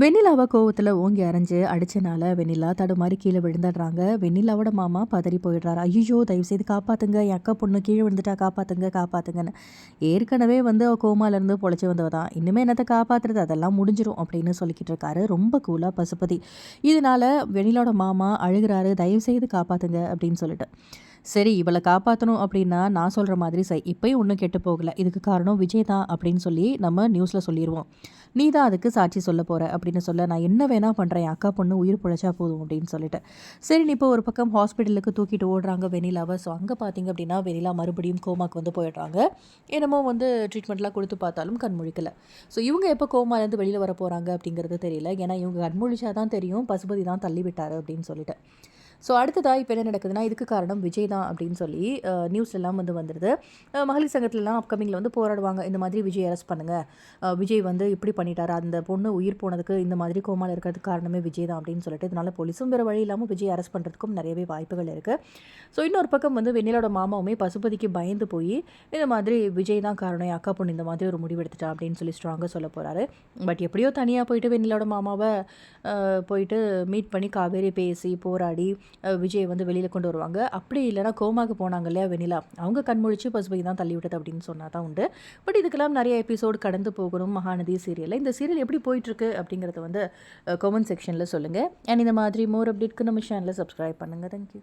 வெண்ணிலாவை கோவத்தில் ஓங்கி அரைஞ்சு அடிச்சனால வெண்ணிலா தடுமாறி கீழே விழுந்துடுறாங்க. வெண்ணிலாவோட மாமா பதறி போயிடுறாரு. ஐயோ தயவுசெய்து காப்பாத்துங்க. என் அக்கா பொண்ணு கீழே விழுந்துட்டா காப்பாத்துங்க காப்பாத்துங்கன்னு. ஏற்கனவே வந்து கோமாலேருந்து பொழைச்சி வந்தவ தான். இன்னுமே என்னத்தை காப்பாற்றுறது அதெல்லாம் முடிஞ்சிடும் அப்படின்னு சொல்லிக்கிட்டு இருக்காரு. ரொம்ப கூலாக பசுபதி. இதனால வெண்ணிலாவோட மாமா அழுகிறாரு. தயவுசெய்து காப்பாற்றுங்க அப்படின்னு சொல்லிட்டு. சரி இவளை காப்பாற்றணும் அப்படின்னா நான் சொல்கிற மாதிரி செய். இப்போயும் ஒன்றும் கெட்டு போகலை. இதுக்கு காரணம் விஜய் தான் அப்படின்னு சொல்லி நம்ம நியூஸில் சொல்லிடுவோம் நீ தான் அதுக்கு சாட்சி சொல்ல போகிற அப்படின்னு சொல்ல நான் என்ன வேணால் பண்ணுறேன் என் அக்கா பொண்ணு உயிர் பிழைச்சா போதும் அப்படின்னு சொல்லிட்டு. சரி நீ இப்போ ஒரு பக்கம் ஹாஸ்பிட்டலுக்கு தூக்கிட்டு ஓடுறாங்க வெனிலாவை ஸோ அங்கே பார்த்தீங்க அப்படின்னா வெனிலா மறுபடியும் கோமாக்கு வந்து போயிடுறாங்க. என்னமோ வந்து ட்ரீட்மெண்ட்லாம் கொடுத்து பார்த்தாலும் கண் முழிக்கல. ஸோ இவங்க எப்போ கோமாலேருந்து வெளியில் வர போகிறாங்க அப்படிங்கிறது தெரியல. ஏன்னா இவங்க கண்முழிச்சா தான் தெரியும் பசுபதி தான் தள்ளி விட்டார் அப்படின்னு சொல்லிட்டு. ஸோ அடுத்ததாக இப்போ என்ன நடக்குதுன்னா இதுக்கு காரணம் விஜய் தான் அப்படின்னு சொல்லி நியூஸ் வந்து வந்துடுது மகளிர் சங்கத்துலலாம் அப்கமிங்கில் வந்து போராடுவாங்க. இந்த மாதிரி விஜய் அரெஸ்ட் பண்ணுங்கள் விஜய் வந்து இப்படி பண்ணிட்டாரு. அந்த பொண்ணு உயிர் போனதுக்கு இந்த மாதிரி கோமால இருக்கிறதுக்கு காரணமே விஜய் தான் அப்படின்னு சொல்லிட்டு இதனால போலீஸும் வேறு வழி இல்லாமல் விஜய் அரெஸ்ட் பண்ணுறதுக்கும் நிறையவே வாய்ப்புகள் இருக்குது ஸோ இன்னொரு பக்கம் வந்து வெண்ணிலோட மாமாவுமே பசுபதிக்கு பயந்து போய் இந்த மாதிரி விஜய் தான் காரணம் என் அக்கா பொண்ணு இந்த மாதிரி ஒரு முடிவு எடுத்துட்டா அப்படின்னு சொல்லி ஸ்ட்ராங்காக சொல்ல போகிறாரு பட் எப்படியோ தனியாக போயிட்டு வெண்ணிலோட மாமாவை போயிட்டு மீட் பண்ணி காவேரி பேசி போராடி விஜய் வந்து வெளியில் கொண்டு வருவாங்க. அப்படி இல்லைனா கோமாக்கு போனாங்க இல்லையா வெனிலா அவங்க கண்முழிச்சு பசுபதி தான் தள்ளி விட்டது அப்படின்னு சொன்னால் தான் உண்டு. பட் இதுக்கெல்லாம் நிறைய எபிசோடு கடந்து போகணும் மகாநதி சீரியலில் இந்த சீரியல் எப்படி போயிட்டுருக்கு அப்படிங்கிறத வந்து கமெண்ட் செக்ஷனில் சொல்லுங்கள் அண்ட் இந்த மாதிரி மோர் அப்டேட்க்கு நம்ம சேனலில் சப்ஸ்கிரைப் பண்ணுங்கள் தேங்க்யூ